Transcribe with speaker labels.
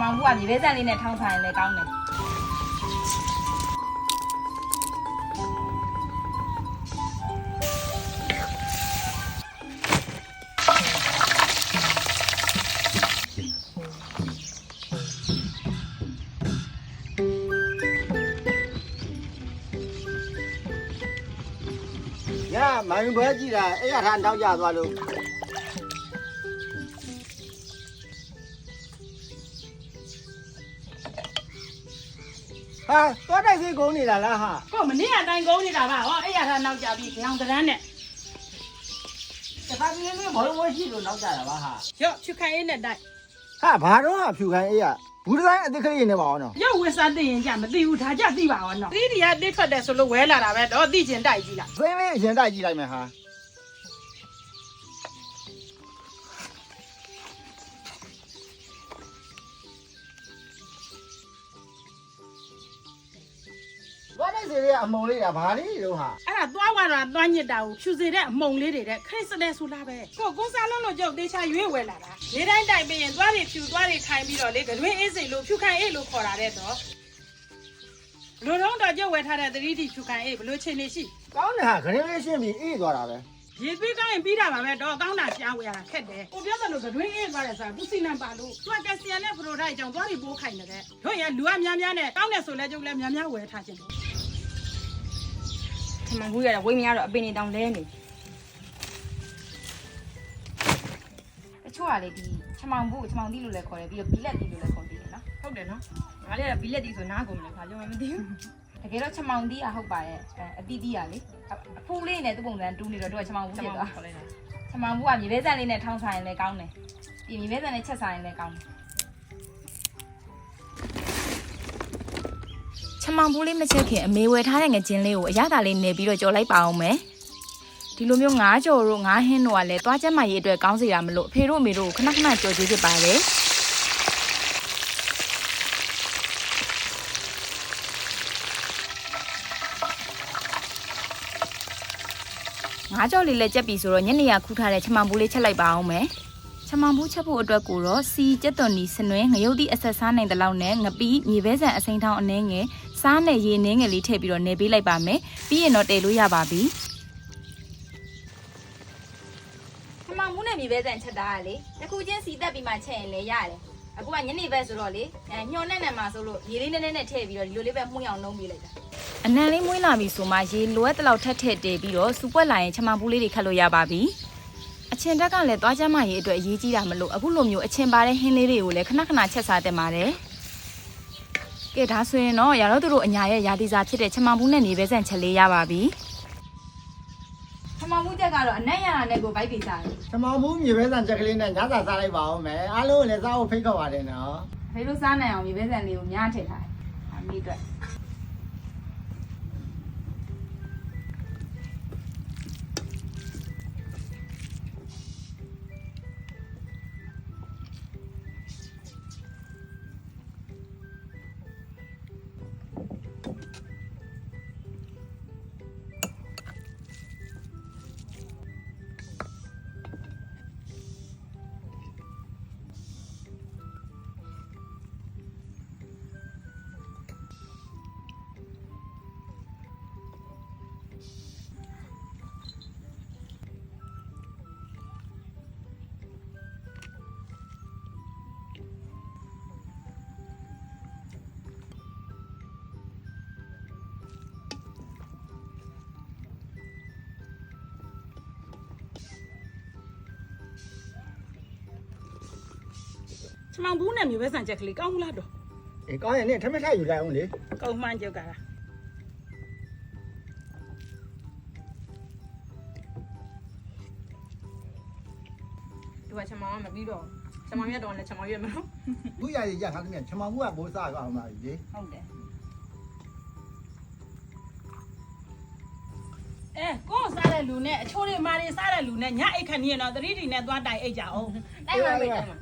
Speaker 1: မောင်ဘူးကမြေပဲစံလေးနဲ့ထောင်းဆိုင်လဲကောင်းတယ်
Speaker 2: ညမိုင်းပွဲကြည့်တာအဲ့ရထားတောက်ကြသွားလို့ဟာတော့တိုက်စီကုန်းနေတာလားဟာ
Speaker 3: ကိုမနေ့ကတိုင်ကုန်းနေတာပါဟောအဲ့ရထားနောက်ကြပြီးကြောင်တန်းနဲ့
Speaker 2: တခါကြီးလေးဘောလုံးပွဲရှိလို့နောက်ကြတာပါဟာ
Speaker 3: ရော့ချွခိုင်အေးနဲ့တိုက်
Speaker 2: ဟာဘာတော့ဟာဖြူခိုင်းအဲ့ရ ဘူးဒီဇိုင်းအသစ်ကလေးနေပါအောင်နော်
Speaker 3: ရော့ဝစ်စားသိရင်ကြမသိဘူးဒါကြသိပါအောင်နော်ဒီဒီကတစ်ထွက်တယ်ဆိုလို့ဝဲလာတာပဲတော့သိချင်တိုက်ကြည့်လား
Speaker 2: သွင်းလေးအရင်တိုက်ကြည့်လိုက်မယ်ဟာ ဘာလဲစီလေးအမုံလေးကဘာလေးတို့ဟာ
Speaker 3: အဲ့ဒါသွားသွားတာသွားညစ်တာကိုဖြူစေတဲ့အမုံလေးတွေတဲ့ခရစ်စတဲ့ဆိုလားပဲကိုကိုစားလုံးလို့ကြောက်တေချာရွေးဝဲလာတာနေတိုင်းတိုက်ပြီးရင်သွားတွေဖြူသွားတွေခိုင်ပြီးတော့လေကတွင်းအေးစိလို့ဖြူခိုင်အေးလို့ခေါ်တာတဲ့တော့လူတော့တော့ကြောက်ဝဲထားတဲ့သတိတိဖြူခိုင်အေးဘလို့ချိန်နေရှိ
Speaker 2: ကောင်းတယ်ဟာခရင်းလေးရှင်းပြီးအေးသွားတာပဲ
Speaker 3: ရေသွေးကောင်းရင်ပြီးတာပါပဲတော့ကောင်းတာရှားဝယ်ရတာခက်တယ်ကိုပြောတယ်လို့ကတွင်းအေးသွားတယ်ဆိုတာသူစီနံပါလို့သူကကက်ဆီယန်နဲ့ပရိုဒိုက်ကြောင့်သွားပြီးပိုးခိုင်နေတဲ့တို့ရလူကများများနဲ့ကောင်းတယ်ဆိုလဲကျုပ်လည်းများများဝယ်ထားခြင်းတယ်
Speaker 1: ထ မန်ဘူးရတာဝိမရတော့အပင်နေတောင်လဲနေတချို့ကလေဒီချမောင်ဘူးချမောင်တီးလို့လည်းခေါ်တယ်ပြီးတော့ဘီလက်တီးလို့လည်းခေါ်တယ်နော်
Speaker 3: ဟုတ်တယ်နော်
Speaker 1: ငါလေးကဘီလက်တီးဆိုနားကုန်တယ်ခါကြောမသိဘူးတကယ်တော့ချမောင်တီးကဟုတ်ပါတယ်အတီးတီးကလေအဖူးလေးနဲ့သူ့ပုံစံတူးနေတော့သူကချမောင်ဘူးဖြစ်သွား
Speaker 3: ခေါ်လိုက်တာ
Speaker 1: ချမောင်ဘူးကမြေပဲစံလေးနဲ့ထောင်းဆိုင်ရင်လည်းကောင်းတယ်ပြီးမြေပဲစံနဲ့ချက်ဆိုင်ရင်လည်းကောင်းတယ်
Speaker 4: မောင်ဘူးလေးမချက်ခင်အမေဝယ်ထားတဲ့ငကျင်းလေးကိုအရသာလေးနေပြီးတော့ကြော်လိုက်ပါအောင်မယ်ဒီလိုမျိုးငါးကြော်တို့ငါးဟင်းတို့ကလည်းသွားချက်မှရေးအတွက်ကောင်းစေတာမလို့အဖေတို့အမေတို့ကိုခဏခဏကြော်ကြည့်ဖြစ်ပါတယ်ငါးကြော်လေးလည်းချက်ပြီဆိုတော့ညနေရခူးထားတဲ့ချမောင်ဘူးလေးချက်လိုက်ပါအောင်မယ် ချမောင်ဘူးချက်ဖို့အတွက်ကိုတော့စီကျက်သွန်နီစနွဲငရုတ်တိအဆက်စားနိုင်တဲ့လောက်နဲ့ငပီးမြေပဲဆန်အစိမ်းထောင်းအနှဲငယ်စားနဲ့ရေနှင်းငယ်လေးထည့်ပြီးတော့နေပေးလိုက်ပါမယ်ပြီးရင်တော့တည်လို့ရပါပြီ
Speaker 1: ချမောင်ဘူးနဲ့မြေပဲစံချက်တာကလေတစ်ခုချင်းစီတက်ပြီးမှချက်ရင်လည်းရတယ်အခုကညနေဘက်ဆိုတော့လေအဲညှော်နဲ့နဲ့မှာဆိုလို့ရေလေးနည်းနည်းနဲ့ထည့်ပြီးတော့ဒီလိုလေးပဲမှုန့်အောင်လုံးပေးလိုက်တာ
Speaker 4: အနံလေးမွေးလာပြီဆိုမှရေလိုအပ်တဲ့လောက်ထက်ထည့်တည်ပြီးတော့စူပွက်လာရင်ချမန်ဘူးလေးတွေခတ်လို့ရပါပြီ အချင်တက်ကလည်းသွားချမ်းမရေအတွက်အရေးကြီးတာမလို့အခုလိုမျိုးအချင်ပါတဲ့ဟင်းလေးတွေကိုလည်းခဏခဏချက်စားတင်ပါတယ်ကဲဒါဆိုရင်တော့ရတော့သူတို့အညာရဲ့ရာသီစာဖြစ်တဲ့ချမန်ဘူးနဲ့နေပဲဆန်ချက်လေးရပါပြီ
Speaker 1: ချမောင်ဘူးချက်ကတော့အနက်ရတာနဲ့ကိုဗိုက်ပေးစားတယ်
Speaker 2: သမောင်ဘူးမြေပဲဆန်ချက်ကလေးနဲ့ညစာစားလိုက်ပါအောင်မယ်အားလုံးလည်းစားဖို့ဖိတ်ခေါ်ပါတယ်နော်
Speaker 1: ဖေတို့စားနိုင်အောင်မြေပဲစံလေးကိုများထည့်ထားတယ်အမိအတွက်
Speaker 3: ချမောင်ဘူးနဲ့မျိုးပဲဆန်ချက်ကလေးကောင်းလားတော့
Speaker 2: အေးကောင်းရင်လည်းထမင်းထယူလိုက်အောင်လေ
Speaker 3: ကောင်းမှန်းကြောက်ကလားဒီကချမောင်ကမပြီးတော့ချမောင်ရက်တော့လည်းချမောင်ရက်မလို့
Speaker 2: ဘူးရရရထားသမျှချမောင်ဘူးကဘိုးစားအောင်ပါလေ
Speaker 1: ဟုတ်တယ်
Speaker 3: အဲကိုစားတဲ့လူနဲ့အချိုးတွေမာတွေစားတဲ့လူနဲ့ညအိတ်ခဏီးရတော့သတိတီနဲ့သွားတိုင်အိတ်ကြအောင်
Speaker 1: တိုက်ပါမယ်တိုက်ပါ